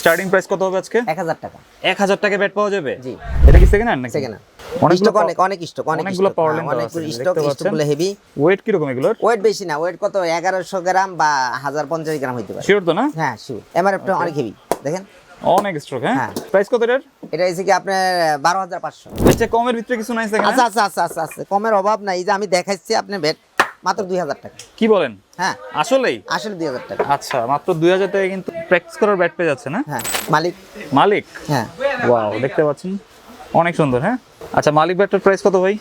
Starting price কত হবে আজকে? এক হাজার টাকা। এক হাজার টাকা ব্যাট পাওয়া যাবে? জি। এটা কি সেকেন্ড হ্যান্ড নাকি? সেকেন্ড অনেকগুলো স্টক অনেক অনেক স্টক অনেক অনেকগুলো হ্যাঁ, আছে, স্টক স্টকগুলো হেভি ওয়েট কীরকম এগুলোর? ওয়েট বেশি না ওয়েট কত? এগারোশো গ্রাম বা হাজার পঞ্চাশ গ্রাম হইতে পারে। শিওর তো না? হ্যাঁ শিওর এমআরএফটা অনেক হেভি দেখেন। অনেক স্ট্রোক হ্যাঁ? হ্যাঁ। প্রাইস কত এটার? এটা হচ্ছে কি আপনার বারো হাজার পাঁচশো। আচ্ছা কমের ভিতরে কিছু নাই আচ্ছা আচ্ছা আচ্ছা আচ্ছা আচ্ছা। কমের অভাব নাই যে আমি দেখাচ্ছি আপনার বেড মাত্র দুই হাজার টাকা। কি বলেন? হ্যাঁ। আসলেই? আসলে দুই হাজার টাকা। আচ্ছা মাত্র দুই হাজার টাকা কিন্তু প্র্যাকটিস করার ব্যাট পেয়ে যাচ্ছে না? হ্যাঁ মালিক। মালিক? হ্যাঁ। ওয়াও দেখতে পাচ্ছেন? অনেক সুন্দর হ্যাঁ? আচ্ছা মালিক ব্যাটটার প্রাইস কত ভাই?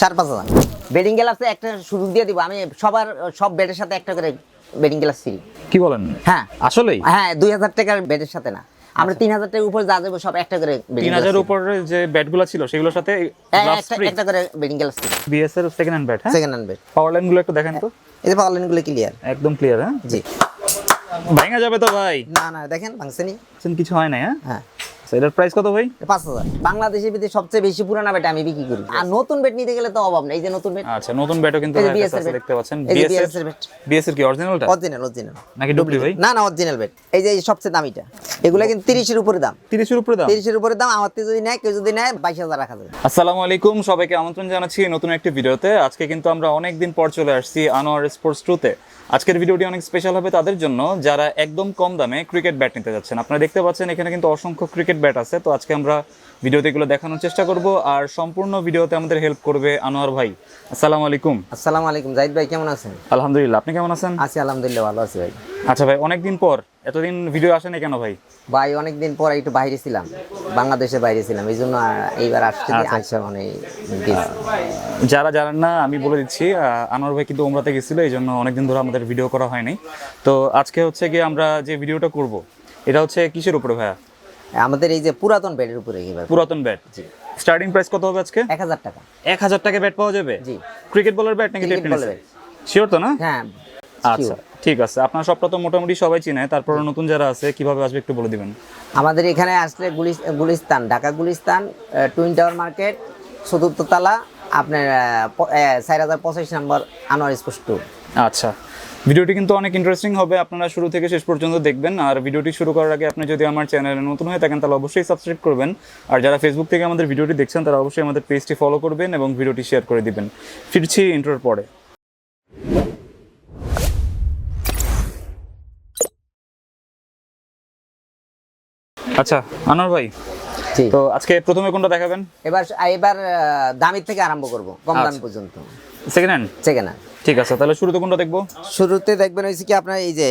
চার পাঁচ হাজার। বেডিং গ্লাসে একটা সুযোগ দিয়ে দিব। আমি সবার সব বেডের সাথে একটা করে বেডিং গ্লাস ফ্রি কি বলেন? হ্যাঁ। আসলেই? হ্যাঁ দুই হাজার টাকার বেডের সাথে না। আমরা তিন হাজার টাকার উপর যা যাব সব একটা করে। তিন হাজার উপরে যে ব্যাটগুলো ছিল সেগুলোর সাথে একটা একটা করে batting gloves free BS second hand bat হ্যাঁ? সেকেন্ড হ্যান্ড ব্যাট পাওয়ার লাইনগুলো একটু দেখেন তো। এই যে পাওয়ার লাইনগুলো ক্লিয়ার একদম ক্লিয়ার হ্যাঁ? জি। ভাঙা যাবে তো ভাই। না না দেখেন ভাঙছেনি নি। কিছু হয় না হ্যাঁ? হ্যাঁ। আচ্ছা, এটার প্রাইস কত ভাই? পাঁচ হাজার। বাংলাদেশের ভিতরে সবচেয়ে বেশি পুরানা বেড আমি বিক্রি করি। আর নতুন বেড নিতে গেলে তো অভাব নেই। এই যে নতুন বেড আচ্ছা নতুন ব্যাটও কিন্তু এর bat। দেখতে পাচ্ছেন। এই যে বিএস এর bat। বিএস এর কি অরিজিনালটা অরিজিনাল অরিজিনাল নাকি ডুপ্লি ভাই না না অরিজিনাল বেড এই যে সবচেয়ে দামিটা। এগুলো কিন্তু তিরিশের উপরে দাম। 30 এর উপরে দাম? তিরিশের উপরে দাম আমার যদি নেয় কেউ যদি নেয় বাইশ হাজার রাখা যাবে। আসসালামু আলাইকুম সবাইকে আমন্ত্রণ জানাচ্ছি নতুন একটি ভিডিওতে। আজকে কিন্তু আমরা অনেক দিন পর চলে আসছি আনোয়ার স্পোর্টস টুতে আজকের ভিডিওটি অনেক স্পেশাল হবে তাদের জন্য। যারা একদম কম দামে ক্রিকেট ব্যাট নিতে যাচ্ছেন আপনারা দেখতে পাচ্ছেন এখানে কিন্তু অসংখ্য ক্রিকেট ব্যাট আছে তো আজকে আমরা ভিডিওতে এগুলো দেখানোর চেষ্টা করব। আর সম্পূর্ণ ভিডিওতে আমাদের হেল্প করবে আনোয়ার ভাই। আসসালামু আলাইকুম। আসসালামু আলাইকুম। জাহিদ ভাই কেমন আছেন? আলহামদুলিল্লাহ আপনি কেমন আছেন? আছি আলহামদুলিল্লাহ ভালো আছি ভাই। আচ্ছা ভাই অনেকদিন পর এতদিন ভিডিও আসেনি কেন ভাই? ভাই অনেকদিন পর একটু বাইরে ছিলাম। বাংলাদেশে বাইরে ছিলাম এই জন্য এইবার আসছে আচ্ছা। আসছে মানে যারা জানেন না আমি বলে দিচ্ছি আনোয়ার ভাই কিন্তু ওমরাতে গেছিল এই জন্য অনেকদিন ধরে আমাদের ভিডিও করা হয়নি। তো আজকে হচ্ছে গিয়ে আমরা যে ভিডিওটা করব এটা হচ্ছে কিসের উপরে ভাইয়া? আমাদের এই যে পুরাতন বেডের উপরে পুরাতন ব্যাট জি। স্টার্টিং প্রাইস কত হবে আজকে? এক হাজার টাকা। এক হাজার টাকা ব্যাট পাওয়া যাবে? জি। ক্রিকেট বলার ব্যাট নাকি ball এর শিওর তো না? হ্যাঁ আচ্ছা ঠিক আছে। আপনার সবটা তো মোটামুটি সবাই চিনে। তারপর নতুন যারা আছে কীভাবে আসবে একটু বলে দিবেন। আমাদের এখানে আসলে গুলিস- Gulistan Dhaka Gulistan twin tower market চতুর্থ তালা আপনার চার হাজার পঁচাশি নম্বর আনোয়ার স্পোর্টস টু আচ্ছা। ভিডিওটি কিন্তু অনেক ইন্টারেস্টিং হবে আপনারা শুরু থেকে শেষ পর্যন্ত দেখবেন। আর ভিডিওটি শুরু করার আগে আপনি যদি আমার চ্যানেলে নতুন হয়ে থাকেন তাহলে অবশ্যই সাবস্ক্রাইব করবেন। আর যারা ফেসবুক থেকে আমাদের ভিডিওটি দেখছেন তারা অবশ্যই আমাদের পেজটি ফলো করবেন এবং ভিডিওটি শেয়ার করে দিবেন। ফিরছি ইন্টার পরে। আচ্ছা আনোয়ার ভাই তো আজকে প্রথমে কোনটা দেখাবেন? এবার এবার দামির থেকে আরম্ভ করব কম দামি আচ্ছা। পর্যন্ত। সেকেন্ড হ্যান্ড সেকেন্ড ঠিক আছে তাহলে শুরুতে কোনটা দেখব? শুরুতে দেখবেন হয়েছে কি আপনার এই যে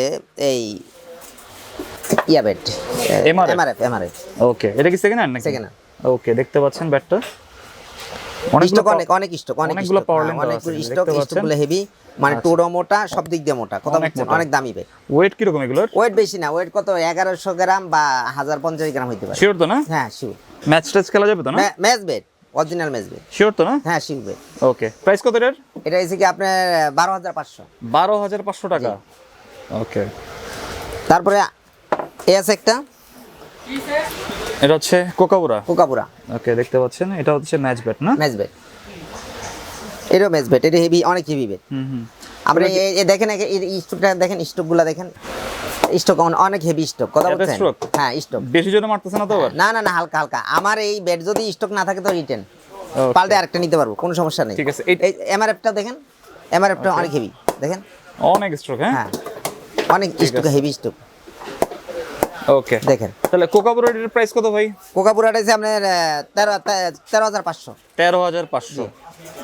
এই ইয়া এমআরএফ এমআরএফ ওকে এটা কি সেকেন্ড হ্যান্ড নাকি? Second hand। ওকে দেখতে পাচ্ছেন ব্যাটটা স্টক অনেক অনেক স্টক অনেক অনেকগুলো stock, power হ্যাঁ, স্টক স্টকগুলো হেভি মানে টোডো মোটা সব দিক দিয়ে মোটা অনেক দামি ওয়েট কীরকম এগুলোর? ওয়েট বেশি না ওয়েট কত? গ্রাম বা হাজার পঞ্চাশ গ্রাম হইতে পারে। শিওর তো না? হ্যাঁ শিওর ম্যাচ ট্যাচ খেলা যাবে তো না? Match bat original bat sure তো না? হ্যাঁ বেড ওকে প্রাইস কত এটার? এটা হচ্ছে কি আপনার বারো হাজার পাঁচশো। বারো হাজার পাঁচশো টাকা? ওকে তারপরে এ আছে একটা। এটা হচ্ছে কোকাবুরা? কোকাপুরা ওকে দেখতে পাচ্ছেন। এটা হচ্ছে ম্যাচ ব্যাট না? ম্যাচ বেড এটাও ম্যাচ বেড এটা হেভি অনেক হেভি বেড হুম হুম। আপনি দেখেন এই স্টকটা দেখেন স্টকগুলো দেখেন। স্টক অনেক হেভি স্টক কথা বলছেন? হ্যাঁ স্টক বেশি জন্য মারতেছে না তো না না না হালকা হালকা। আমার এই বেড যদি স্টক না থাকে তো রিটেন. পাল্টে আরেকটা নিতে পারব কোনো সমস্যা নেই। ঠিক আছে, এই- এমআরএফটা দেখেন? এমআরএফটা অনেক হেভি দেখেন? অনেক স্ট্রোক হ্যাঁ? হ্যাঁ অনেক স্টক হেভি স্টক ওকে দেখেন। তাহলে কোকাবুরার প্রাইস কত ভাই? কোকাপুরাটা হচ্ছে আপনার আহ, তেরো তেরো হাজার পাঁচশো। তেরো হাজার পাঁচশো।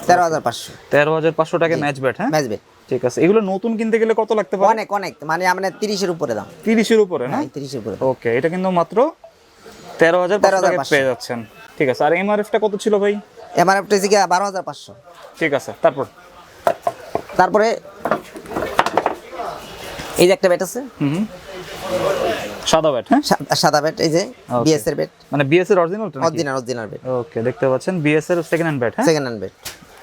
তেরো হাজার পাঁচশো। তেরো হাজার পাঁচশো টাকা ম্যাচ ব্যাট হ্যাঁ? ম্যাচ বেড ঠিক আছে। এগুলো নতুন কিনতে গেলে কত লাগতে পারে? অনেক অনেক। মানে আপনার তিরিশের উপরে দাম। তিরিশের উপরে না? হ্যাঁ তিরিশের উপরে। ওকে এটা কিন্তু মাত্র তেরো হাজার পাঁচশো টাকা পেয়ে যাচ্ছেন। ঠিক আছে আর এমআরএফটা কত ছিল ভাই? এমআরএফটা হচ্ছে বারো হাজার পাঁচশো। ঠিক আছে তারপর? তারপরে এই যে একটা ব্যাট আছে। হুম। সাদা ব্যাট হ্যাঁ? সাদা ব্যাট এই যে. বিএস এর ব্যাট। মানে বিএস এর অরিজিনালটা নাকি? Original original bat. ওকে দেখতে পাচ্ছেন বিএস এর সেকেন্ড হ্যান্ড ব্যাট হ্যাঁ? Second hand bat.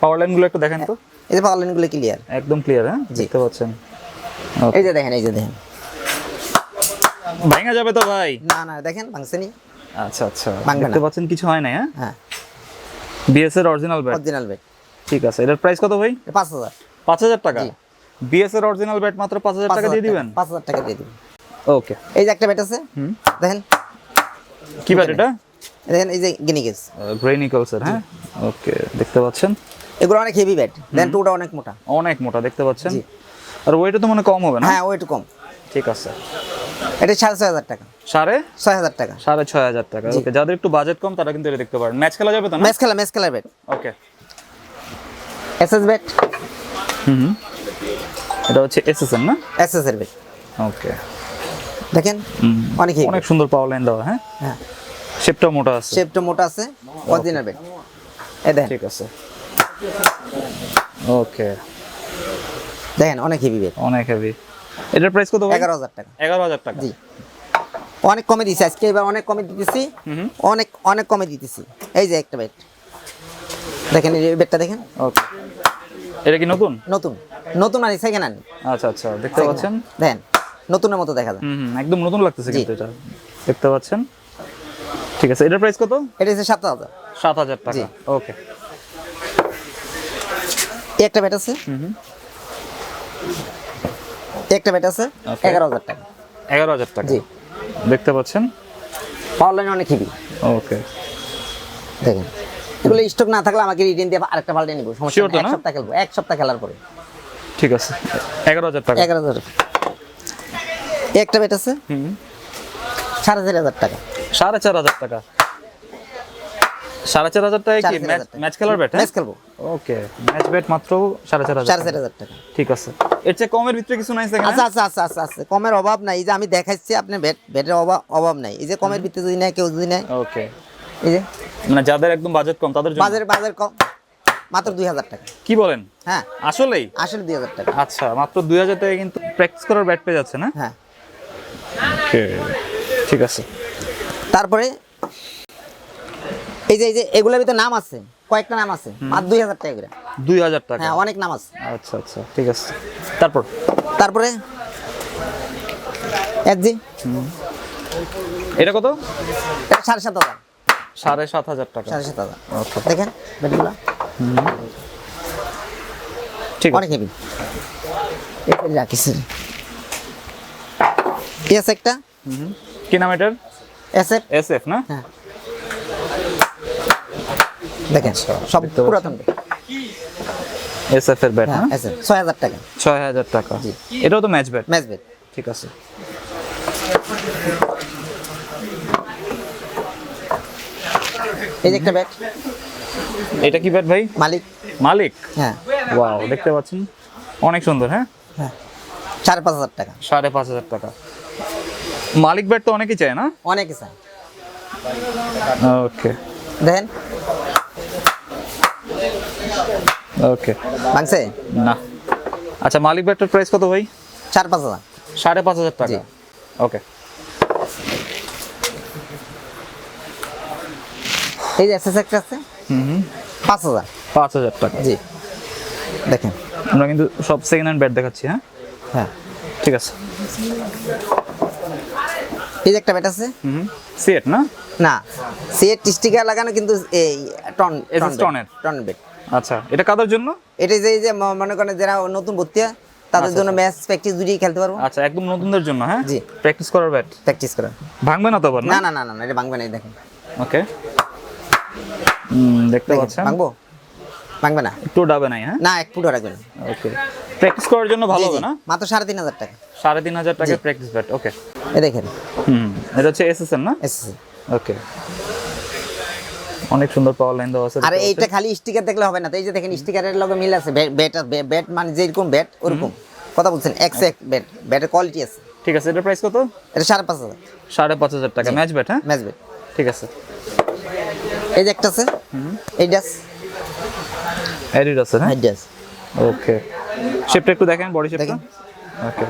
পাওয়ার লাইনগুলো একটু দেখেন তো। এই যে পাওয়ার লাইনগুলো ক্লিয়ার একদম ক্লিয়ার হ্যাঁ? দেখতে পাচ্ছেন। এই যে দেখেন এই যে দেখেন। ভাঙা যাবে তো ভাই? না না দেখেন ভাঙছেনি। আচ্ছা আচ্ছা। দেখতে পাচ্ছেন কিছু হয় না হ্যাঁ? হ্যাঁ। বিএস এর অরিজিনাল ব্যাট অরিজিনাল ব্যাট ঠিক আছে এটার প্রাইস কত ভাই? পাঁচ হাজার। পাঁচ হাজার টাকা? জি। বিএস এর অরিজিনাল ব্যাট মাত্র পাঁচ হাজার টাকা দিয়ে দিবেন? পাঁচ হাজার টাকা দিয়ে দিবেন। ওকে এই যে একটা ব্যাট আছে হুম। দেখেন। কি ব্যাট এটা? দেখেন এই যে গিনিগেস গ্রে নিকলসের হ্যাঁ? ওকে দেখতে পাচ্ছেন। এগুলো অনেক হেভি ব্যাট দেন টুটা অনেক মোটা। অনেক মোটা দেখতে পাচ্ছেন। আর ওয়েটও তো মনে কম হবে না? হ্যাঁ ওয়েট কম। ঠিক আছে। এটা সাড়ে ছয় হাজার টাকা। সাড়ে? ছয় হাজার টাকা। সাড়ে ছয় হাজার টাকা ওকে যাদের একটু বাজেট কম তারা কিন্তু এটা দেখতে পারেন। ম্যাচ খেলা যাবে তো না? ম্যাচ খেলা ম্যাচ খেলার ব্যাট ওকে। এসএস ব্যাট হুম। এটা হচ্ছে এসএসএন না? এসএস এর ব্যাট ওকে। দেখেন অনেক অনেক সুন্দর পাওয়ার লাইন দেওয়া হ্যাঁ? হ্যাঁ। শেপটাও মোটা আছে। শেপটা মোটা আছে অরিজিনাল ব্যাট এই দেখেন। ঠিক আছে। ওকে দেখেন অনেক হেভি ব্যাট অনেক হেভি এটার প্রাইস কত ভাই? এগারো হাজার টাকা। এগারো হাজার টাকা। জি। অনেক কমে দিছি আজকে এবার অনেক কমে দিতেছি। অনেক অনেক কমে দিতেছি। এই যে একটা ব্যাট দেখেন এই ব্যাটটা দেখেন। ওকে এটা কি নতুন? নতুন। নতুন আনি সেকেন্ড আনি। আচ্ছা আচ্ছা দেখতে পাচ্ছেন? দেখেন নতুনের মতো দেখা যায়। হুম হুম একদম নতুন লাগতেছে। কিন্তু এটা। দেখতে পাচ্ছেন? ঠিক আছে এটার প্রাইস কত? এটা হচ্ছে সাত হাজার। সাত হাজার টাকা। জি। ওকে একটা ব্যাট আছে। একটা ব্যাট আছে এগারো হাজার টাকা। এগারো হাজার টাকা। জি। দেখতে পাচ্ছেন? পাওয়ার লাইন অনেক হেভি ওকে দেখেন। এগুলো স্টক না থাকলে আমাকে রিটার্ন দিয়ে আরেকটা পাল্টে নিবো। সমস্যা এক? সপ্তাহ খেলব এক সপ্তাহ খেলার পরে। ঠিক আছে। এগারো হাজার টাকা। এগারো হাজার। একটা ব্যাট আছে হুম সাড়ে চার হাজার টাকা। সাড়ে চার হাজার টাকা। সাড়ে চার হাজার টাকা কি ম্যাচ খেলার ব্যাট ম্যাচ খেলব। ওকে ম্যাচ ব্যাট মাত্র সাড়ে চার হাজার চার হাজার টাকা। ঠিক আছে। এর চেয়ে কমের ভিতরে কিছু নাই সেখানে? আচ্ছা আচ্ছা আচ্ছা আচ্ছা আচ্ছা কমের অভাব নাই। এই যে আমি দেখাচ্ছি আপনার ব্যাট ব্যাটের অভাব অভাব নাই। এই যে কমের ভিতরে যদি নেয় কেউ যদি নেয়। ওকে। এই যে? মানে যাদের একদম বাজেট কম তাদের জন্য? বাজারে বাজার কম। মাত্র দুই হাজার টাকা। কি বলেন? হ্যাঁ। আসলেই? আসলে দুই হাজার টাকা। আচ্ছা মাত্র দুই হাজার টাকা কিন্তু প্র্যাকটিস করার ব্যাট পেয়ে যাচ্ছে না? হ্যাঁ। ঠিক আছে। তারপরে এই যে এই যে এগুলোর ভিতরে নাম আছে কয়েকটা নাম আছে মাত্র দুই হাজার টাকা করে। দুই হাজার টাকা। হ্যাঁ অনেক নাম আছে। আচ্ছা আচ্ছা ঠিক আছে। তারপর? তারপরে? এক জি। এটা কত? এটা সাড়ে সাত হাজার। সাড়ে সাত হাজার টাকা। সাড়ে সাত হাজার। ওকে দেখেন ব্যাটগুলো ঠিক অনেক হেভি রাখিস। এস একটা। কি নাম এটার? এস এফ এস এফ না? হ্যাঁ। দেখেন সব পুরাতন এস এফ এর ব্যাট হ্যাঁ ছয় হাজার টাকা। ছয় হাজার টাকা। এটাও তো ম্যাচ ব্যাট ম্যাচ ব্যাট ঠিক আছে। এই যে একটা ব্যাট এটা কি ব্যাট ভাই? মালিক। মালিক? হ্যাঁ। ওয়াও দেখতে পাচ্ছেন? অনেক সুন্দর হ্যাঁ? হ্যাঁ। সাড়ে পাঁচ হাজার টাকা। সাড়ে পাঁচ হাজার টাকা। মালিক ব্যাট তো অনেকেই চায় না? অনেক স্যার ওকে দেখেন ওকে ভাঙছে না। আচ্ছা মালিক ব্যাটটার প্রাইস কত ভাই? চার পাঁচ হাজার। সাড়ে পাঁচ হাজার টাকা। ওকে এই যে এস এস একটা আছে? হুম পাঁচ হাজার। পাঁচ হাজার টাকা। জি। দেখেন। আমরা কিন্তু সব সেকেন্ড হ্যান্ড ব্যাট দেখাচ্ছি হ্যাঁ? হ্যাঁ। ঠিক আছে। এই যে একটা ব্যাট আছে? হুম সিএট না? না। সিএট স্টিকার লাগানো কিন্তু এই টন টনের। টন বেড আচ্ছা এটা কাদের জন্য? এটা যে যে মনে করেন যারা নতুন ভর্তি হয় তাদের জন্য ম্যাচ প্র্যাকটিস দুটোই খেলতে পারব। আচ্ছা একদম নতুনদের জন্য হ্যাঁ? জি। প্র্যাকটিস করার ব্যাট? প্র্যাকটিস করা ভাঙবে না তো আবার না? না না না এটা ভাঙবে না এই দেখেন। ওকে। দেখতে পাচ্ছেন? ভাঙবো? ভাঙবে না। একটু ডাবে নাই হ্যাঁ? না এক ফুট রাখবে না। ওকে। প্র্যাকটিস করার জন্য ভালো হবে না? মাত্র সাড়ে তিন হাজার টাকা। সাড়ে তিন হাজার টাকা প্র্যাকটিস ব্যাট ওকে। এই দেখেন। হুম এটা হচ্ছে এসএসএন না? SSC okay. অনেক সুন্দর পাওয়ার লাইন দেওয়া আছে আর এইটা খালি স্টিকার দেখলে হবে না। তো এই যে দেখেন স্টিকারের লগে মিল আছে। ব্যাট ব্যাট মানে যেরকম ব্যাট ওরকম। কথা বলছেন এক্স এক ব্যাট ব্যাটের কোয়ালিটি আছে। ঠিক আছে এটার প্রাইস কত? এটা সাড়ে পাঁচ হাজার। সাড়ে পাঁচ হাজার টাকা। ম্যাচ ব্যাট হ্যাঁ? ম্যাচ ব্যাট ঠিক আছে। এই যে একটা আছে। এইটা অ্যাডিডাস হ্যাঁ এইটা ওকে শেপটা একটু দেখেন বডি শেপটা। ওকে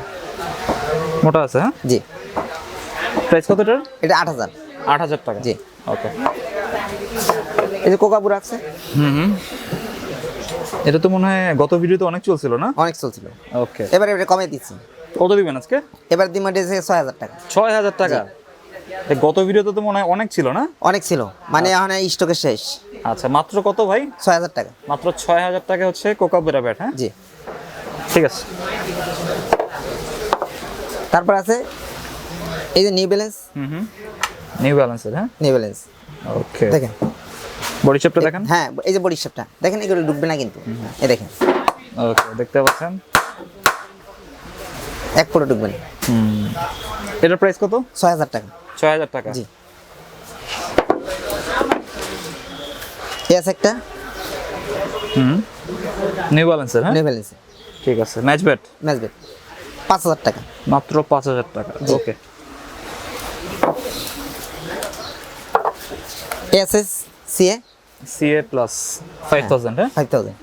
মোটা আছে হ্যাঁ? জি। প্রাইস কত এটার? এটা আট হাজার। আট হাজার টাকা। জি। ওকে এই যে কোকাপুরা আছে হুম এটা তো মনে হয় গত ভিডিওতে অনেক চলছিল না? অনেক চলছিল। ওকে। এবার এটা কমে দিচ্ছি। কত দিবেন আজকে? এবার দিন দিয়েছে ছয় হাজার টাকা। ছয় হাজার টাকা? এ গত ভিডিওতে তো মনে হয় অনেক ছিল না? অনেক ছিল। মানে এখন স্টকের শেষ। আচ্ছা মাত্র কত ভাই? ছয় হাজার টাকা। মাত্র ছয় হাজার টাকা হচ্ছে কোকাবেরা ব্যাট হ্যাঁ? জি। ঠিক আছে। তারপর আছে এই যে নিউ ব্যালেন্স। হুম হুম। নিউ ব্যালেন্সের হ্যাঁ? New balance. ওকে দেখেন। বডি শেপটা দেখেন। হ্যাঁ এই যে বডি শেপটা দেখেন এগুলো ডুববে না কিন্তু। এই দেখেন। ওকে দেখতে পাচ্ছেন? এক পুরো ডুববে না। হুম। এটার প্রাইস কত? ছয় হাজার টাকা। ছয় হাজার টাকা। জি। এস একটা। হুম। নিউ ব্যালেন্সের হ্যাঁ? নিউ ব্যালেন্স ঠিক আছে ম্যাচ ব্যাট ম্যাচ পাঁচ হাজার টাকা। মাত্র পাঁচ হাজার টাকা। Okay S S CA CA plus five thousand হ্যাঁ? ফাইভ থাউজেন্ড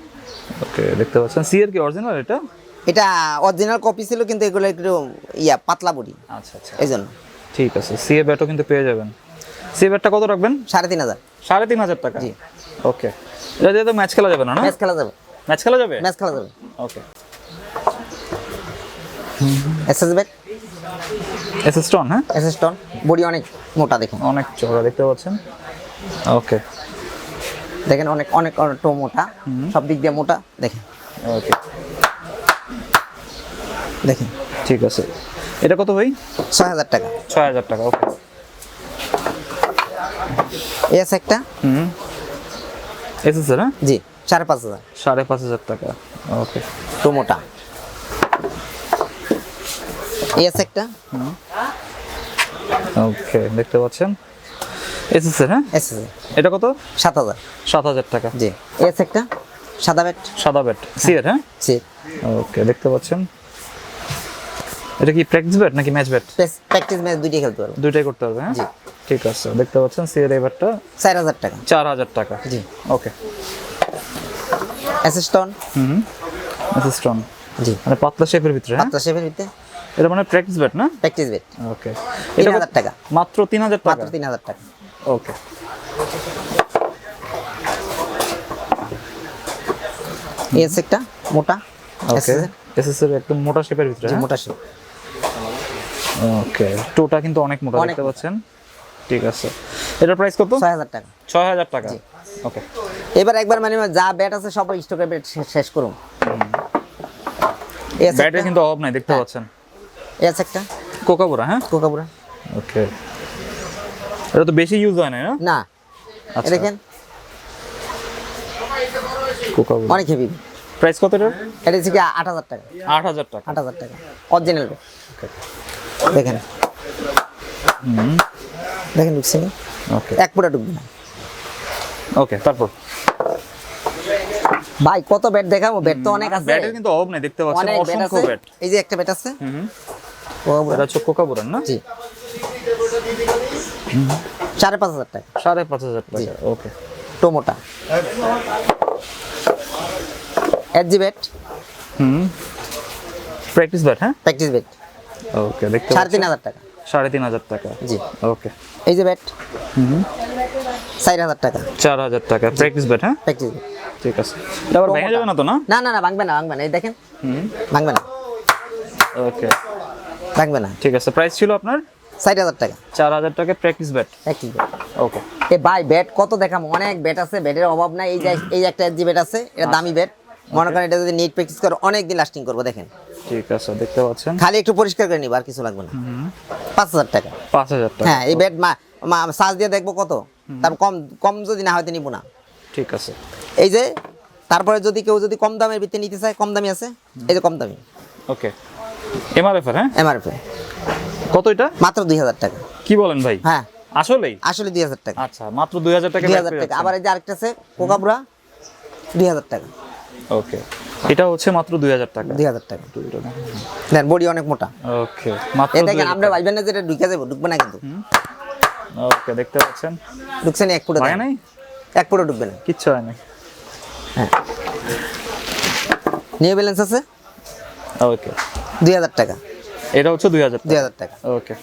ওকে দেখতে পাচ্ছেন। সি এর কি অরিজিনাল এটা? এটা অরিজিনাল কপি ছিল কিন্তু এগুলো একটু ইয়া পাতলা বডি। আচ্ছা আচ্ছা। এই জন্য ঠিক আছে সি এ ব্যাটও কিন্তু পেয়ে যাবেন। সি এ ব্যাটটা কত রাখবেন? সাড়ে তিন হাজার। সাড়ে তিন হাজার টাকা? জি। ওকে এটা দিয়ে তো ম্যাচ খেলা যাবে না ম্যাচ খেলা যাবে। ম্যাচ খেলা যাবে? ম্যাচ খেলা যাবে। Okay S S bat S S stone হ্যাঁ? এস এস টন বডি অনেক মোটা দেখেন। অনেক চওড়া দেখতে পাচ্ছেন? ওকে দেখেন অনেক অনেক টো মোটা। সব দিক দিয়ে মোটা দেখেন। ওকে দেখেন। ঠিক আছে। এটা কত ভাই? ছয় হাজার টাকা। ছয় হাজার টাকা ওকে এস একটা। হুম। এস এস হ্যাঁ জি সাড়ে পাঁচ হাজার। সাড়ে পাঁচ হাজার টাকা ওকে টো মোটা। এস একটা। ওকে দেখতে পাচ্ছেন? এস এস হ্যাঁ এস এস এটা কত? সাত হাজার। সাত হাজার টাকা। জি। এস একটা সাদা ব্যাট। সাদা ব্যাট। সি হ্যাঁ? জি ওকে দেখতে পাচ্ছেন। এটা কি প্র্যাকটিস ব্যাট নাকি ম্যাচ ব্যাট? প্র্যাকটিস ম্যাচ দুইটাই খেলতে পারব। দুইটাই করতে হবে হ্যাঁ? জি। ঠিক আছে দেখতে পাচ্ছেন সি এর এই ব্যাটটা চার হাজার টাকা। চার হাজার টাকা। জি। ওকে। এস হুম স্টোন জি। মানে পাতলা শেপের ভিতরে হ্যাঁ? পাত্রা শেপের ভিতরে। এটা মানে প্র্যাকটিস ব্যাট না? Practice bat. ওকে। এটা হাজার টাকা। মাত্র তিন হাজার টাকা? মাত্র তিন হাজার টাকা। ওকে এস একটা মোটা? ওকে এসএস এর একদম মোটা শেপের ভিতরে হ্যাঁ? মোটা শেপ ওকে টোটা কিন্তু অনেক মোটা দেখতে পাচ্ছেন। ঠিক আছে। এটার প্রাইস কত? ছয় হাজার টাকা। ছয় হাজার টাকা। ওকে এবার একবার মানে যা ব্যাট আছে সব স্টকের ব্যাট শেষ করুন। এস ব্যাটের কিন্তু অভাব নাই দেখতে পাচ্ছেন। এস একটা কোকাবুরা হ্যাঁ? কোকাপুরা ওকে এটা তো বেশি ইউজ হয় না? না। না আচ্ছা। দেখেন। অনেক হেভি প্রাইস কত এটার? এটা হচ্ছে কি আট হাজার টাকা। আট হাজার টাকা। আট হাজার টাকা। অরিজিনাল দেখেন। দেখেন ঢুকছে না? ওকে এক পুরা ঢুকবে না। ওকে তারপর? ভাই কত ব্যাট দেখাবো? ব্যাট তো অনেক আছে। ব্যাটের কিন্তু অভাব নাই দেখতে পাচ্ছেন অসংখ্য ব্যাট এই যে একটা ব্যাট আছে। হুম। এটা হচ্ছে কোকাবুরার না? জি। সাড়ে পাঁচ হাজার টাকা। সাড়ে পাঁচ হাজার টাকা ওকে টোমোটা। ব্যাট হুম। প্র্যাকটিস ব্যাট হ্যাঁ? প্র্যাকটিস ব্যাট ওকে দেখতে সাড়ে তিন হাজার টাকা। সাড়ে তিন হাজার টাকা। জি। ওকে এই যে ব্যাট চার হাজার টাকা। চার হাজার টাকা। প্র্যাকটিস ব্যাট হ্যাঁ? প্র্যাকটিস ঠিক আছে। আবার ভেঙে যাবে না তো না? না না না ভাঙবে না ভাঙবে না। এই দেখেন। হুম। ভাঙবে না। ওকে ভাঙবে না। ঠিক আছে প্রাইস ছিল আপনার? ষাট হাজার টাকা। চার হাজার টাকা practice bat practice bat okay এ ভাই ব্যাট কত দেখাম অনেক ব্যাট আছে ব্যাটের অভাব নাই। এই যে এই একটা জি ব্যাট আছে এটা দামি ব্যাট মনে করেন এটা যদি নিট প্র্যাকটিস করে অনেক দিন লাস্টিং করব দেখেন। ঠিক আছে দেখতে পাচ্ছেন। খালি একটু পরিষ্কার করে নিব আর কিছু লাগবে না। পাঁচ হাজার টাকা। পাঁচ হাজার টাকা হ্যাঁ এই ব্যাট মা সাজ দিয়ে দেখব কত। তারপর কম কম যদি না হয়তো নিব না। ঠিক আছে। এই যে তারপরে যদি কেউ যদি কম দামের ভিত্তি নিতে চায় কম দামি আছে। এই যে কম দামি। ওকে এমআরএফ হ্যাঁ? এমআরপি কত এটা? মাত্র দুই হাজার টাকা। কি বলেন ভাই? হ্যাঁ। আসলেই? আসলে দুই হাজার টাকা। আচ্ছা মাত্র দুই হাজার টাকা দুই হাজার টাকা। আবার এই যে আরেকটা আছে কোকাবুরা দুই হাজার টাকা। ওকে। এটা হচ্ছে মাত্র দুই হাজার টাকা। দুই হাজার টাকা। দেন বডি অনেক মোটা। ওকে মাত্র দেখেন আমরা ভাইবেন না যেটা ঢুকে যাব ঢুকবে না কিন্তু। ওকে দেখতে পাচ্ছেন? ঢুকছে না এক ফুটে হয় নাই? এক ফুটে ঢুকবে না। কিচ্ছু হয় না হ্যাঁ। নিউ ব্যালেন্স আছে? ওকে। দুই হাজার টাকা। এটা হচ্ছে দুই হাজার দুই হাজার টাকা। ওকে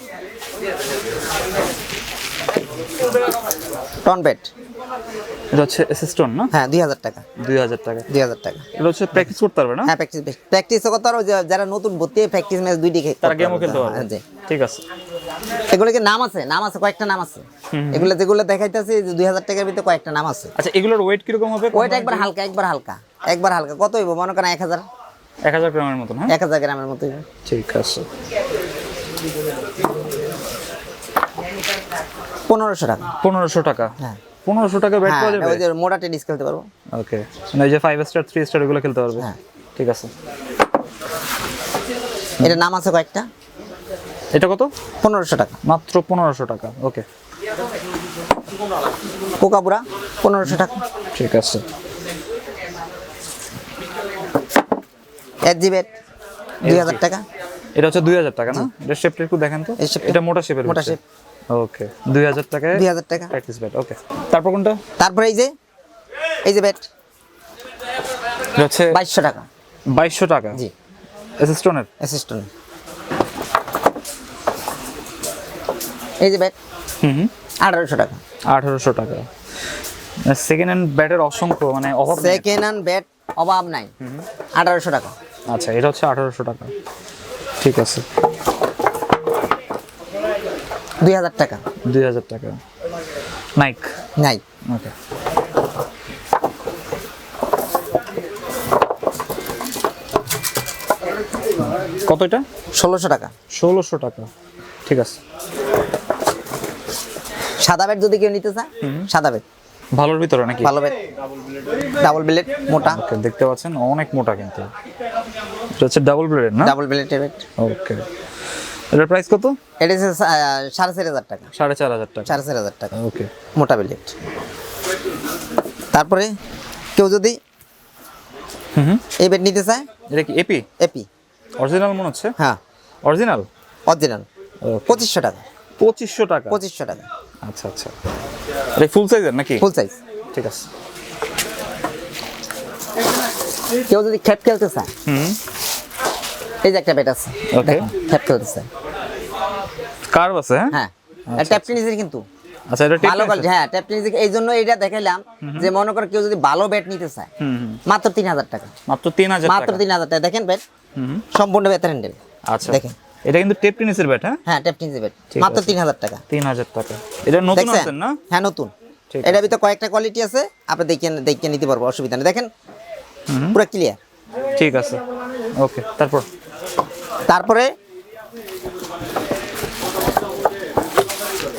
টন বেড এটা হচ্ছে অ্যাসিস্ট্যান্ট না? হ্যাঁ দুই হাজার টাকা। দুই হাজার টাকা। দুই হাজার টাকা। এটা হচ্ছে প্র্যাকটিস করতে পারবে না? হ্যাঁ প্র্যাকটিস প্র্যাকটিস করতে পারো যে যারা নতুন ভর্তি প্র্যাকটিস ম্যাচ দুইটি খেলতে তারা গেমও খেলতে পারবে। হ্যাঁ, ঠিক আছে। এগুলো কি নাম আছে? নাম আছে কয়েকটা নাম আছে। এগুলো যেগুলো দেখাইতেছে যে দুই হাজার টাকার ভিতরে কয়েকটা নাম আছে। আচ্ছা এগুলোর ওয়েট কীরকম হবে? ওইটা একবার হালকা একবার হালকা। একবার হালকা। কত হইব? মনে করেন এক হাজার। এক হাজার গ্রামের মতন হ্যাঁ? এক হাজার গ্রামের মতো ঠিক আছে। পনেরোশো টাকা। পনেরোশো টাকা। হ্যাঁ। পনেরোশো টাকা ব্যাট হ্যাঁ পাওয়া যাবে? ওই যে মোটা টেনিস খেলতে পারব। ওকে। মানে এই যে ফাইভ স্টার থ্রি স্টার এগুলো খেলতে পারবে? হ্যাঁ। ঠিক আছে। এটা নাম আছে কয়েকটা? এটা কত? পনেরোশো টাকা। মাত্র পনেরোশো টাকা ওকে। কোকাপুরা পনেরোশো টাকা। ঠিক আছে। জিবেট দুই হাজার টাকা। এটা হচ্ছে দুই হাজার টাকা না? এটা শেপটা একটু দেখেন তো। এটা মোটা শেপের মোটা শেপ ওকে দুই হাজার টাকায় দুই হাজার টাকা। প্র্যাকটিস ব্যাট ওকে তারপর কোনটা? তারপরে এই যে এই যে ব্যাট হচ্ছে বাইশশো টাকা। বাইশশো টাকা? জি। অ্যাসিস্টনের অ্যাসিস্ট্যান্ট এই যে ব্যাট হুম আঠারোশো টাকা। আঠারোশো টাকা। সেকেন্ড হ্যান্ড ব্যাটের অসংখ্য মানে অভাব সেকেন্ড হ্যান্ড ব্যাট অভাব নাই। আঠারোশো টাকা। আচ্ছা এটা হচ্ছে আঠারোশো টাকা। ঠিক আছে। দুই হাজার টাকা। দুই হাজার টাকা। নাইক নাইক ওকে কত এটা? ষোলোশো টাকা। ষোলোশো টাকা। ঠিক আছে। সাদা ব্যাট যদি কেউ নিতে চায় সাদা ব্যাট ভালোর ভিতরে নাকি? ভালো ব্যাট ডাবল ব্লেড মোটা। দেখতে পাচ্ছেন অনেক মোটা কিন্তু। এটা হচ্ছে ডাবল ব্লেডের না? ডাবল ব্যাট ওকে এটার প্রাইস কত? এটা হচ্ছে সাড়ে চার হাজার টাকা। সাড়ে চার হাজার টাকা। সাড়ে চার হাজার টাকা। ওকে মোটা ব্লেড তারপরে কেউ যদি হুম এই ব্যাট নিতে চায় এটা কি এপি এপি অরিজিনাল মনে হচ্ছে? হ্যাঁ। অরিজিনাল অরিজিনাল পঁচিশশো টাকা। পঁচিশশো টাকা? পঁচিশশো টাকা। আচ্ছা আচ্ছা। এটা ফুল সাইজের নাকি? ফুল সাইজ ঠিক আছে। কেউ যদি খ্যাপ খেলতে চায় হুম। এই যে একটা ব্যাট আছে. দেখেন, খ্যাপ খেলতে কার্ভ আছে হ্যাঁ? ট্যাপ টেনিসের কিন্তু। আচ্ছা এটা ভালো কোয়ালিটি হ্যাঁ ট্যাপ টেনিস এই জন্য এটা দেখাইলাম যে মনে করে কেউ যদি ভালো ব্যাট নিতে চায় মাত্র তিন হাজার টাকা। মাত্র তিন হাজার মাত্র টাকা। তিন হাজার টাকা। দেখেন ব্যাট সম্পূর্ণ বেতার হ্যান্ডেল আচ্ছা। দেখেন। এটা কিন্তু টেপ টেনিসের ব্যাট হ্যাঁ? হ্যাঁ ট্যাপ টেনিসের ব্যাট মাত্র আছে। তিন হাজার টাকা। তিন হাজার টাকা। এটা নতুন আছেন না? হ্যাঁ নতুন। ঠিক এটার ভিতরে কয়েকটা কোয়ালিটি আছে আপনি দেখে দেখে নিতে পারব অসুবিধা নেই। দেখেন? পুরো ক্লিয়ার ঠিক আছে। ওকে তারপর? তারপরে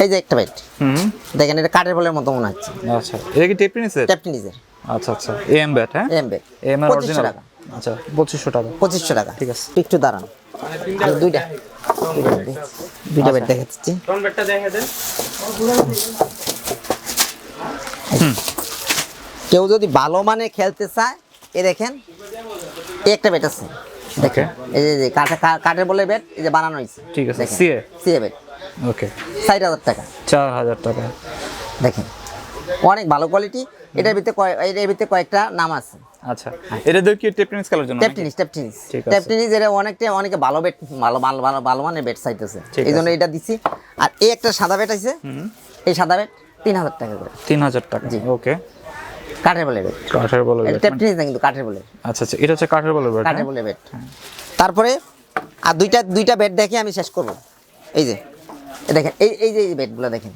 এই যে একটা ব্যাট হুম। দেখেন এটা কাঠের বলের মতো মনে হচ্ছে। আচ্ছা এটা কি টেপ টেনিসের ট্যাপ টেনিসের আচ্ছা আচ্ছা এম ব্যাট হ্যাঁ? এম ব্যাট এম এর অরিজিনাল টাকা। আচ্ছা পঁচিশশো টাকা। পঁচিশশো টাকা। ঠিক আছে। একটু দাঁড়ান। আর দুইটা। দুইটা ব্যাট দেখ- দুইটা ব্যাট দেখাচ্ছি কেউ যদি ভালো মানে খেলতে চায় এ দেখেন একটা ব্যাট আছে। ওকে এই যে- কাঠে কাঠের বলে ব্যাট এই যে বানানো হয়েছে। ঠিক আছে দেখেন। সিএ সিএ ব্যাট ওকে ষাট হাজার টাকা। চার হাজার টাকা। দেখেন। অনেক ভালো কোয়ালিটি এটার ভিতরে কয়- এটার ভিতরে কয়েকটা নাম আছে। আচ্ছা এটা দিয়ে কি টেপ টেনিস খেলার জন্য ট্যাপ নাকি? টেনিস ট্যাপ টেনিস ঠিক আছে। ট্যাপ টেনিস এটা অনেকটা অনেকে ভালো ব্যাট ভালো ভালো ভালো ভালো মানের ব্যাট চাইতেছে। ঠিক এই জন্য এটা দিছি। আর এই একটা সাদা ব্যাট আছে। এই সাদা ব্যাট তিন হাজার টাকা করে। তিন হাজার টাকা। জি। ওকে কাঠের বলে ব্যাট। কাঠের বলে এটা ট্যাপ টেনিস না কিন্তু কাঠের বলে। আচ্ছা আচ্ছা এটা হচ্ছে কাঠের বলে ব্যাট কাঠের বলে ব্যাট। তারপরে আর দুইটা দুইটা ব্যাট দেখে আমি শেষ করব। এই যে দেখেন এই এই যে ব্যাটগুলো দেখেন।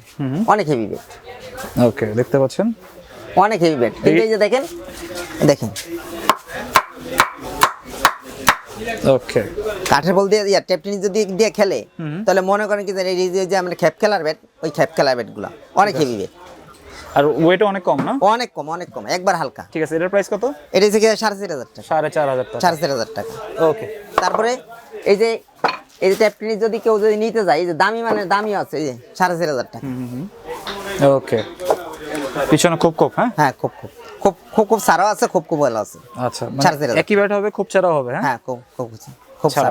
অনেক হেভি ব্যাট ওকে দেখতে পাচ্ছেন? অনেক হেভি ব্যাট কিন্তু এই যে দেখেন দেখেন। ওকে কাঠের বল দিয়ে ইয়া টেপ টেনিস যদি দিয়ে খেলে তাহলে মনে করেন কি যে এই যে- যে আমরা খ্যাপ খেলার ব্যাট ওই খ্যাপ খেলার ব্যাটগুলো অনেক হেভি ব্যাট আর ওয়েটও অনেক কম না? অনেক কম অনেক কম। একবার হালকা। ঠিক আছে এটার প্রাইস কত? এটা গিয়ে সাড়ে চার হাজার টাকা। সাড়ে চার হাজার টাকা। সাড়ে চার হাজার টাকা। ওকে তারপরে এই যে এই যে ট্যাপ যদি কেউ যদি নিতে যায় এই যে দামি মানে দামিও আছে এই যে সাড়ে চার হাজার টাকা। ওকে পিছনে খুব খুব হ্যাঁ? হ্যাঁ খুব খুব। খুব খুব খুব সারাও আছে খুব খুব ভালো আছে। আচ্ছা সাড়ে চার মানে হাজার। একই ব্যাট হবে খুব ছাড়াও হবে হ্যাঁ? হ্যাঁ খুব খুব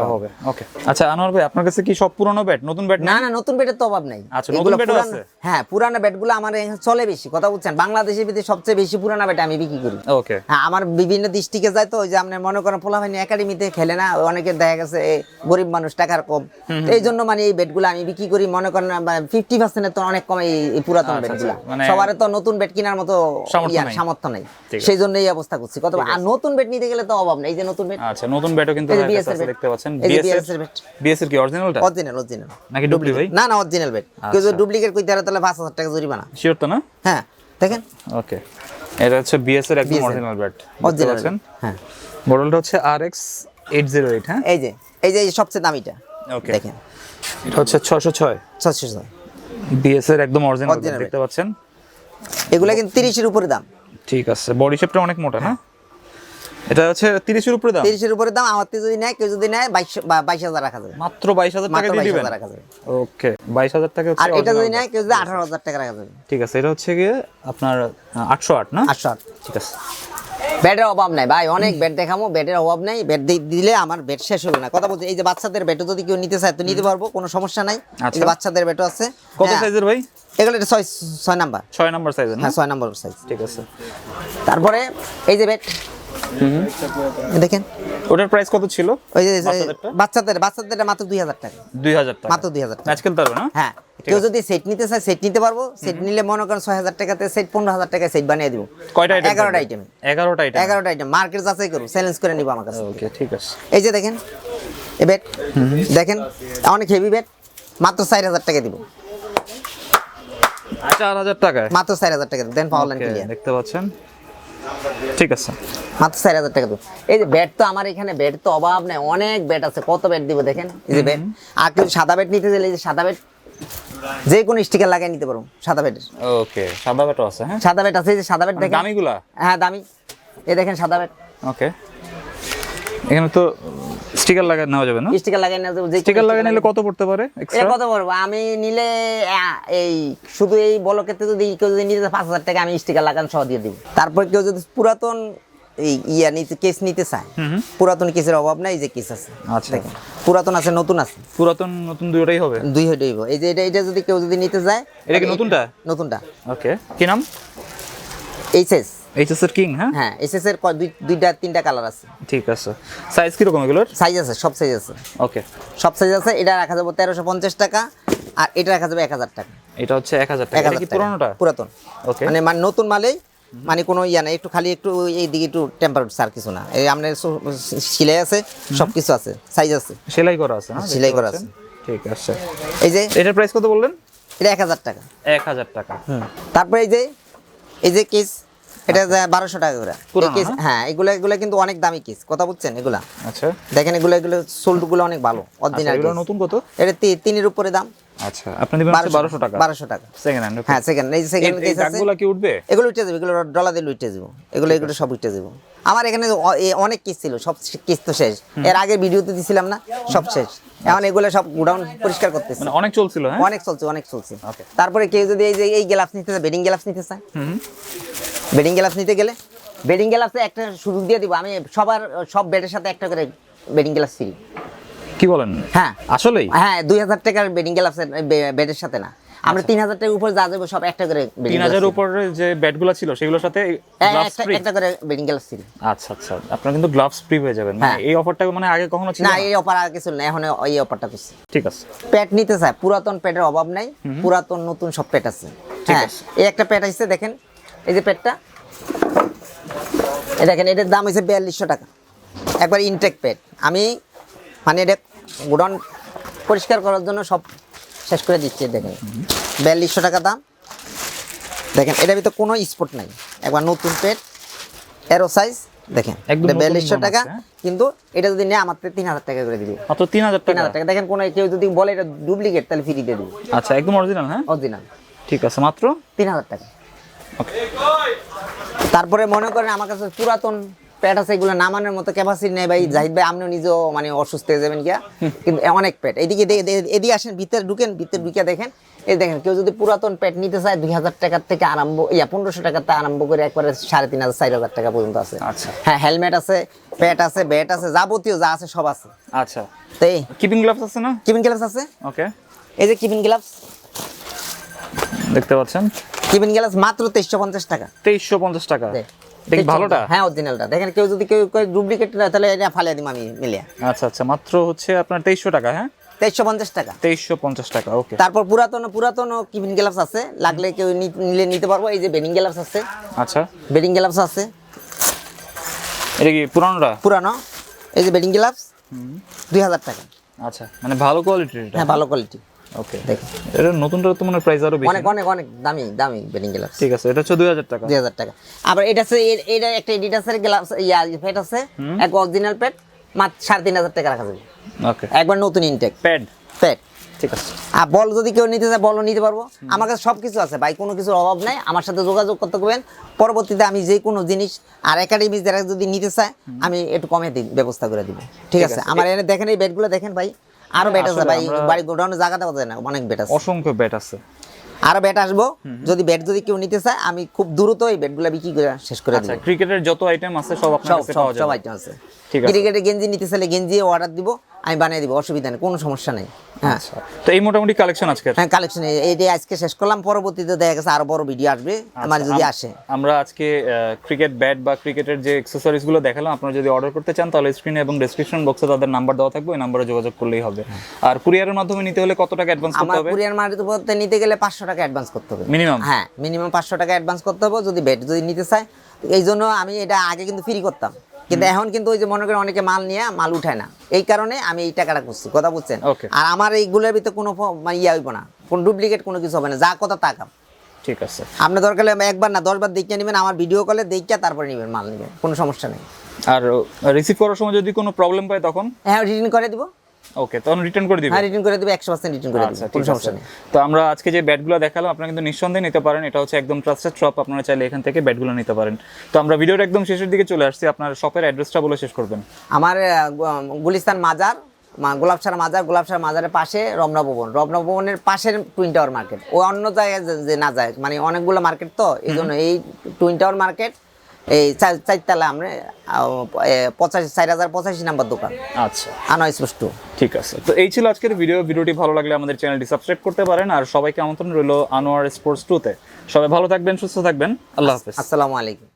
হবে ওকে আচ্ছা আনোয়ার ভাই আপনার কাছে কি সব পুরনো ব্যাট? নতুন ব্যাট না না নতুন ব্যাটের তো অভাব নাই। আচ্ছা, নতুন পুরানো- আছে? হ্যাঁ পুরানো ব্যাটগুলো আমার চলে বেশি কথা বুঝছেন? বাংলাদেশের ভিতরে সবচেয়ে বেশি পুরানো ব্যাট আমি বিক্রি করি। ওকে হ্যাঁ আমার বিভিন্ন ডিস্ট্রিক্টে যায় তো ওই যে আপনি মনে করেন একাডেমিতে খেলে না অনেকে দেখা গেছে গরিব মানুষ টাকার কম। এই জন্য মানে এই ব্যাটগুলো আমি বিক্রি করি মনে করেন ফিফটি পার্সেন্টের তো অনেক কম এই পুরাতন আচ্ছা, ব্যাটগুলো। আচ্ছা, মানে- সবার তো নতুন ব্যাট কেনার মতো সামর্থ্য নাই। সেই জন্য এই অবস্থা করছি। কত আর নতুন ব্যাট নিতে গেলে তো অভাব নেই যে নতুন ব্যাট আচ্ছা নতুন ব্যাটও কিন্তু এই এর। দেখতে পাচ্ছেন এই যে বিএস এর bat। বিএস কি অরিজিনালটা অরিজিনাল অরিজিনাল নাকি ডুপ্লি ভাই? না না অরিজিনাল ব্যাট কেউ যদি আচ্ছা। ডুপ্লিকেট করতে পারে তাহলে পাঁচ হাজার টাকা জরিমানা। শিওর তো না? হ্যাঁ দেখেন। ওকে এটা হচ্ছে বিএস এর একদম অরিজিনাল ব্যাট অরিজিনাল হ্যাঁ। মডেলটা হচ্ছে R X eight zero eight হ্যাঁ? এই যে এই যে সবচেয়ে দামিটা। ওকে দেখেন। এটা হচ্ছে ছশো ছয়। ছশো ছয়। বিএস এর একদম অরিজিনাল দেখতে পাচ্ছেন? এগুলো কিন্তু তিরিশের উপরে দাম। ঠিক আছে। বডি শেপটা অনেক মোটা না? এটা হচ্ছে তিরিশের উপরে দাম? তিরিশের উপরে দাম আমার যদি নেয় কেউ যদি নেয় বাইশ বা বাইশ হাজার রাখা যাবে। মাত্র বাইশ হাজার টাকা দিয়ে দিবেন? রাখা যাবে। ওকে বাইশ হাজার টাকা হচ্ছে আর এটা যদি নেয় কেউ যদি আঠারো হাজার টাকা রাখা যাবে। ঠিক আছে এটা হচ্ছে গিয়ে আপনার আটশো আট না? আটশো আট। ঠিক আছে। বেডের অভাব নাই ভাই অনেক বেড দেখামো বেডের অভাব নাই বেড দিলে আমার বেড শেষ হবে না। কথা বলছি এই যে বাচ্চাদের বেডও যদি কেউ নিতে চায় তো নিতে পারব কোনো সমস্যা নাই। আচ্ছা। বাচ্চাদের বেডও আছে। কত হ্যাঁ, সাইজের ভাই? এগুলো এটা ছয় ছয় নাম্বার। ছয় নাম্বার সাইজের না? হ্যাঁ ছয় নাম্বার সাইজ ঠিক আছে। তারপরে এই যে বেড দেখেন। ওটার প্রাইস কত ছিল? ওই বাচ্চাদের বাচ্চাদের মাত্র দুই হাজার টাকা। দুই হাজার টাকা। মাত্র দুই হাজার টাকা। খেলতে পারবে না? হ্যাঁ। কেউ যদি সেট নিতে চায় সেট নিতে পারব। সেট নিলে মনে করেন ছয় হাজার টাকাতে সেট পনেরো হাজার টাকায় সেট বানিয়ে দিব। কয়টা আইটেম এগারোটা আইটেম এগারোটা আইটেম এগারোটা আইটেম মার্কেট যাচাই করো চ্যালেঞ্জ করে নিবো আমার কাছে। ওকে ঠিক আছে। এই যে দেখেন এই বেড দেখেন অনেক হেভি বেড মাত্র চার হাজার টাকা দিব। চার হাজার টাকায়? মাত্র চার হাজার টাকা দেন পাওয়ার লাইন দেখতে পাচ্ছেন। ঠিক আছে। মাত্র চার হাজার টাকা এই যে বেড তো আমার এখানে বেড তো অভাব নেই অনেক বেড আছে। কত বেড দিব দেখেন? এই যে বেড আর কেউ সাদা বেড নিতে গেলে এই যে সাদা বেড যে কোনো স্টিকার লাগিয়ে নিতে পারব সাদা বেডের ওকে সাদা ব্যাটো আছে হ্যাঁ? সাদা বেড আছে এই যে সাদা বেড দেখেন। দামিগুলা? হ্যাঁ দামি। এই দেখেন সাদা বেড ওকে। এখানে তো স্টিকার লাগিয়ে নেওয়া যাবে না? স্টিকার লাগিয়ে নিয়ে যাব যে স্টিকার লাগিয়ে নিলে কত পড়তে পারে এক্সট্রা কত বলব আমি নিলে এই শুধু এই বলকেতে যদি কেউ যদি নিতে পাঁচ হাজার টাকা আমি স্টিকার লাগান সহ দিয়ে দিব। তারপর কেউ যদি পুরাতন এই ইয়া নিতে কেস নিতে চায়। পুরাতন কেসের অভাব নাই যে কেস আছে আচ্ছা। পুরাতন আছে নতুন আছে। পুরাতন নতুন দুটোই হবে? দুই হইতে হইব। এই যে এটা এটা যদি কেউ যদি নিতে চায় এটা কি নতুনটা? নতুনটা। ওকে। কি নাম? এইচএস এইচএস এর কিং হ্যাঁ? হ্যাঁ এইচএস এর দুই- দুইটা তিনটা কালার আছে। ঠিক আছে। সাইজ কীরকম এগুলোর? সাইজ আছে সব সাইজ আছে। ওকে। সব সাইজ আছে এটা রাখা যাবে তেরোশো পঞ্চাশ টাকা আর এটা রাখা যাবে এক হাজার টাকা। এটা হচ্ছে এক হাজার টাকা। এটা কি। পুরানোটা? পুরাতন। ওকে। মানে মানে নতুন মালেই মানে কোনো ইয়া নাই একটু খালি একটু এই দিকে একটু টেম্পার স্যার কিছু না। এই আপনার সেলাই আছে সব কিছু আছে সাইজ আছে। সেলাই করা আছে না সেলাই করা আছে। ঠিক আছে। এই যে এটার প্রাইস কত বললেন? এটা এক হাজার টাকা। এক হাজার টাকা। তারপরে এই যে এই যে কেস এটা বারোশো টাকা করে। হ্যাঁ? এগুলো এগুলো কিন্তু অনেক দামি কেস কথা বুঝছেন এগুলা? আচ্ছা। দেখেন এগুলো এগুলো সোল্ডগুলো অনেক ভালো আচ্ছা অরিজিনাল এগুলো নতুন কত? এটা তিনের উপরে দাম। আচ্ছা আপনি দিবেন বারোশো টাকা। বারোশো টাকা। সেকেন্ড হ্যান্ড হ্যাঁ সেকেন্ড এই সেকেন্ড কেস আছে। দাগগুলো কি উঠবে? এগুলো উঠে যাবে এগুলো ডলার দিয়ে উঠে যাব। এগুলো এগুলো সব উঠে যাব। আমার এখানে অনেক কিস ছিল সব কিস তো শেষ। এর আগে ভিডিওতে দিছিলাম না সব শেষ। এখন এগুলো সব গোডাউন পরিষ্কার করতেছে। মানে অনেক চলছিল হ্যাঁ? অনেক চলছে অনেক চলছে। তারপরে কেউ যদি এই যে এই গ্লাভস নিতে চায় বেডিং গ্লাভস নিতে চায় বেডিং গ্লাভস নিতে গেলে? বেডিং গ্লাভসে একটা সুযোগ দিয়ে দিব আমি সবার সব বেডের সাথে একটা করে বেডিং গ্লাভস ফ্রি কি বলেন? হ্যাঁ। আসলেই? হ্যাঁ দুই হাজার টাকার বেডিং গ্লাভসের বেডের সাথে না। আমরা তিন হাজার টাকার উপরে যা যাব সব একটা করে তিন হাজার। উপরে যে ব্যাটগুলো ছিল সেগুলোর সাথে হ্যাঁ, একটা একটা করে বেডিং গ্লাভস ফ্রি আচ্ছা আচ্ছা। আপনারা কিন্তু গ্লাভস ফ্রি হয়ে যাবেন। মানে হ্যাঁ। এই অফারটা মানে আগে কখনো ছিল না? এই অফার আর কিছু না এখন এই অফারটা করছি। ঠিক আছে। প্যাট নিতে চায় পুরাতন প্যাটের অভাব নাই পুরাতন নতুন সব প্যাট আছে। হ্যাঁ আছে। এই একটা প্যাট আসছে দেখেন। এই যে প্যাটটা এই দেখেন এটার দাম হয়েছে বিয়াল্লিশশো টাকা। একবার ইনটেক প্যাট আমি মানে এটা গোডাউন পরিষ্কার করার জন্য সব শেষ করে দিচ্ছি দেখেন। বিয়াল্লিশশো টাকা দাম। দেখেন এটার ভিতরে কোনো স্পট নাই। একবার নতুন প্যাট এরো সাইজ দেখেন। বিয়াল্লিশশো টাকা হ্যাঁ? কিন্তু এটা যদি নেয় আমার তিন হাজার টাকা করে দিবে। মাত্র তিন হাজার তিন টাকা? হাজার টাকা। দেখেন কোনো কেউ যদি বলে এটা ডুপ্লিকেট তাহলে ফ্রি দিয়ে দেবো। আচ্ছা একদম অরিজিনাল হ্যাঁ? অরিজিনাল ঠিক আছে মাত্র? তিন হাজার টাকা। তারপরে মনে করেন আমার কাছে পুরাতন প্যাট আছে এগুলো নামানোর মতো ক্যাপাসিটি নেই ভাই। জাহিদ ভাই আপনিও নিজেও মানে অসুস্থ হয়ে যাবেন গিয়া। কিন্তু অনেক প্যাট এদিকে এদিকে আসেন ভিতরে ঢুকেন ভিতরে ঢুকে দেখেন। এই দেখেন কেউ যদি পুরাতন প্যাট নিতে চায় দুই হাজার টাকার থেকে আরম্ভ ইয়া পনেরোশো টাকার থেকে আরম্ভ করে একবারে সাড়ে তিন হাজার চার হাজার টাকা পর্যন্ত আছে। আচ্ছা। হ্যাঁ হেলমেট আছে প্যাট আছে ব্যাট আছে যাবতীয় যা আছে সব আছে। আচ্ছা। তো এই কিপিং গ্লাভস আছে না? কিপিন গ্লাভস আছে। ওকে এই যে কিপিন গ্লাভস দেখতে পাচ্ছেন? কিপিন গ্লাভস মাত্র তেইশশো পঞ্চাশ টাকা। তেইশশো পঞ্চাশ টাকা। দেখ। ভালোটা? হ্যাঁ অরিজিনালটা দেখেন কেউ যদি কেউ ডুপ্লিকেট না তাহলে এটা ফালিয়ে দিম আমি মিলিয়ে। আচ্ছা আচ্ছা মাত্র হচ্ছে আপনার তেইশশো টাকা হ্যাঁ? তেইশশো পঞ্চাশ টাকা। তেইশশো পঞ্চাশ টাকা ওকে। তারপর পুরাতন পুরাতন কিপিন গ্লাভস আছে। লাগলে কেউ নিলে নিতে পারব। এই যে বেডিং গ্লাভস আছে। আচ্ছা। বেডিং গ্লাভস আছে। এটা কি পুরানোটা? পুরানো। এই যে বেডিং গ্লাভস দুই হাজার টাকা। আচ্ছা মানে ভালো কোয়ালিটির এটা। হ্যাঁ ভালো কোয়ালিটি ওকে এটা নতুনটা তো মনে প্রাইস আরও বেশি। অনেক অনেক অনেক দামি দামি বেডিং ঠিক আছে এটা হচ্ছে দুই হাজার টাকা। দুই হাজার টাকা। আবার এটা আছে এটা একটা এডিটাসের ইয়া প্যাট আছে। এক অরিজিনাল মাত্র সাড়ে তিন হাজার টাকা রাখা যাবে। ওকে একবার নতুন ইনটেক প্যাড প্যাট ঠিক আছে। আর বল যদি কেউ নিতে চায় বলও নিতে পারব। আমার কাছে সব কিছু আছে ভাই কোনো কিছুর অভাব নাই। আমার সাথে যোগাযোগ করতে পারবেন। পরবর্তীতে আমি যে কোনো জিনিস আর একাডেমি যারা যদি নিতে চায় আমি একটু কমে দিই ব্যবস্থা করে দিব। ঠিক আছে? আমার এনে দেখেন এই বেডগুলো দেখেন ভাই। আরও বেট আছে ভাই বাড়ি গোডাউনে জায়গা দেওয়া যায় না অনেক বেট আছে। অসংখ্য বেট আছে। আরও ব্যাট আসব যদি ব্যাট যদি কেউ নিতে চায় আমি খুব দ্রুত এই বেটগুলো বিক্রি করে শেষ করে দেব দিব। ক্রিকেটের যত আইটেম আছে সব আপনার কাছে পাওয়া যাবে। সব আইটেম আছে। ক্রিকেটের গেঞ্জি নিতে চাইলে গেঞ্জি অর্ডার দিব আমি বানিয়ে দিব অসুবিধা নেই কোনো সমস্যা নেই। হ্যাঁ। আচ্ছা। তো এই মোটামুটি কালেকশন আজকে হ্যাঁ কালেকশন এইটাই আজকে শেষ করলাম পরবর্তীতে দেখা গেছে আরও বড় ভিডিও আসবে আমার যদি আসে। আমরা আজকে ক্রিকেট ব্যাট বা ক্রিকেটের যে অ্যাক্সেসরিজগুলো দেখালাম আপনারা যদি অর্ডার করতে চান তাহলে স্ক্রিনে এবং ডেসক্রিপশন বক্সে তাদের নাম্বার দেওয়া থাকবে ওই নাম্বারে যোগাযোগ করলেই হবে। আর কুরিয়ারের মাধ্যমে নিতে হলে কত টাকা অ্যাডভান্স করতে আমার হবে? কুরিয়ার মার্কেট নিতে গেলে পাঁচশো টাকা অ্যাডভান্স করতে হবে। মিনিমাম হ্যাঁ মিনিমাম পাঁচশো টাকা অ্যাডভান্স করতে হবে যদি ব্যাট যদি নিতে চায়। এই জন্য আমি এটা আগে কিন্তু ফ্রি করতাম। কিন্তু এখন কিন্তু ওই যে মনে করেন অনেকে মাল নিয়ে মাল উঠায় না। এই কারণে আমি এই টাকাটা করছি কথা বুঝছেন. আর আমার এইগুলোর ভিতরে কোনো ইয়ে হইব না কোন ডুপ্লিকেট কোনো কিছু হবে না যা কথা তাকাম ঠিক আছে। আপনি দরকার একবার না দশবার দেখিয়ে নেবেন আমার ভিডিও কলে দেখিয়ে তারপরে নেবেন মাল নেবেন কোনো সমস্যা নেই। আর রিসিভ করার সময় যদি কোনো প্রবলেম পায় তখন? হ্যাঁ রিটার্ন করে দিব। ওকে তখন রিটার্ন করে দিবেন হ্যাঁ রিটার্ন করে দিব একশো পার্সেন্ট রিটার্ন করে দিব আচ্ছা কোনো সমস্যা নেই। তো আমরা আজকে যে ব্যাটগুলো দেখালাম আপনারা কিন্তু নিঃসন্দেহে নিতে পারেন। এটা হচ্ছে একদম ট্রাস্টেড শপ আপনারা চাইলে এখান থেকে ব্যাটগুলো নিতে পারেন। তো আমরা ভিডিওর একদম শেষের দিকে চলে আসছি। আপনার শপের অ্যাড্রেসটা বলে শেষ করবেন। আমার গুলিস্তান মাজার গোলাপসারা মাজার গোলাপসারা মাজারের পাশে রমনা ভবন। রমনা ভবনের পাশের টুইন টাওয়ার মার্কেট ও অন্য জায়গায় যে না যায় মানে অনেকগুলো মার্কেট তো এই জন্য এই টুইন টাওয়ার মার্কেট এই চার- চারতলা আমরা পঁচাশি চার হাজার পঁচাশি নাম্বার দোকান। আচ্ছা। আনো স্পষ্ট ঠিক আছে। তো এই ছিল আজকের ভিডিও ভিডিওটি ভালো লাগলে আমাদের চ্যানেলটি সাবস্ক্রাইব করতে পারেন। আর সবাইকে আমন্ত্রণ রইল আনোয়ার স্পোর্টস টুতে সবাই ভালো থাকবেন সুস্থ থাকবেন। আল্লাহ হাফেজ। আসসালামু আলাইকুম।